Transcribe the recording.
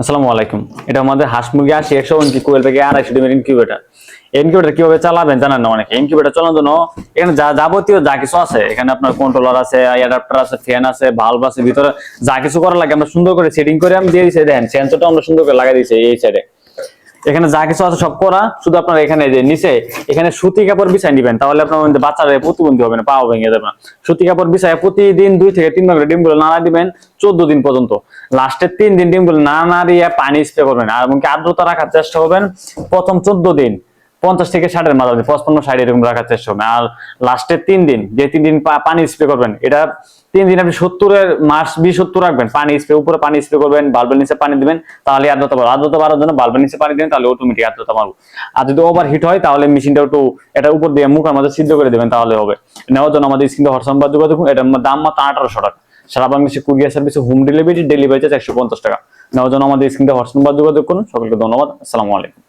আসসালামু আলাইকুম। এটা আমাদের হাঁস মুরগি আসি একশো ইঞ্চি কোয়েল থেকে আড়াইশো ডিমের ইনকিউবেটার ইনকিউবেটার কীভাবে চালাবেন জানেন না অনেকে? ইনকিউবেটার চালানোর জন্য এখানে যা যাবতীয় যা কিছু আছে, এখানে আপনার কন্ট্রোলার আছে অ্যাডাপ্টার আছে ফ্যান আছে ভালভ আছে, ভিতরে যা কিছু করা লাগে আমরা সুন্দর করে সেটিং করে আমি দিয়ে দিচ্ছি দেখেন সেন্সরটা আমরা সুন্দর করে লাগাই দিয়েছি এই সাইডে এখানে যা কিছু আছে সব করা, শুধু আপনার এখানে যে নিচে, এখানে সুতি কাপড় বিছাই নিবেন। তাহলে আপনার মধ্যে বাচ্চারা প্রতিবন্ধী হবে না পাও ভেঙে যাবে না। সুতি কাপড় বিছায় প্রতিদিন দুই থেকে তিন ভাগ ডিমগুলো নাড়া দিবেন, চোদ্দ দিন পর্যন্ত। লাস্টের তিন দিন ডিমগুলো না নাড়িয়ে পানি স্প্রে করবেন। আর এমনকি আর্দ্রতা রাখার চেষ্টা করবেন, প্রথম চোদ্দ দিন। পঞ্চাশ থেকে ষাটের মাঝামাঝি, পঁচপন্ন, ষাট এরকম রাখার চেষ্টা করবেন। আর লাস্টের তিন দিন, যে তিন দিন পানি স্প্রে করবেন, এটা তিন দিন আপনি সত্তরের মাস বিশ সত্তর রাখবেন। পানি স্প্রে উপরে পানি স্প্রে করবেন বাল্বের নিচে পানি দিবেন, তাহলে আর্দ্রতা বাড়বে আর্দ্রতা বাড়ার জন্য বাল্বের নিচে পানি দিবেন, তাহলে অটোমেটিক আর্দ্রতা বাড়বে। আর যদি ওভার হিট হয়, তাহলে মেশিনটা একটু এটা উপর দিয়ে মুখের মধ্যে সিদ্ধ করে দেবেন, তাহলে হবে। নেওয়ার জন্য আমাদের স্ক্রিনে হোয়াটসঅ্যাপ বা যোগাযোগ। এটার দাম মাত্র আঠারোশো টাকা। সারা বাংলাদেশে কুরিয়ার সার্ভিসে হোম ডেলিভারি ডেলিভারি চার্জ একশো পঞ্চাশ টাকা। নেওয়ার জন্য আমাদের স্ক্রিনে হোয়াটসঅ্যাপ বা যোগাযোগ করুন। সকলকে ধন্যবাদ। আসসালামু আলাইকুম।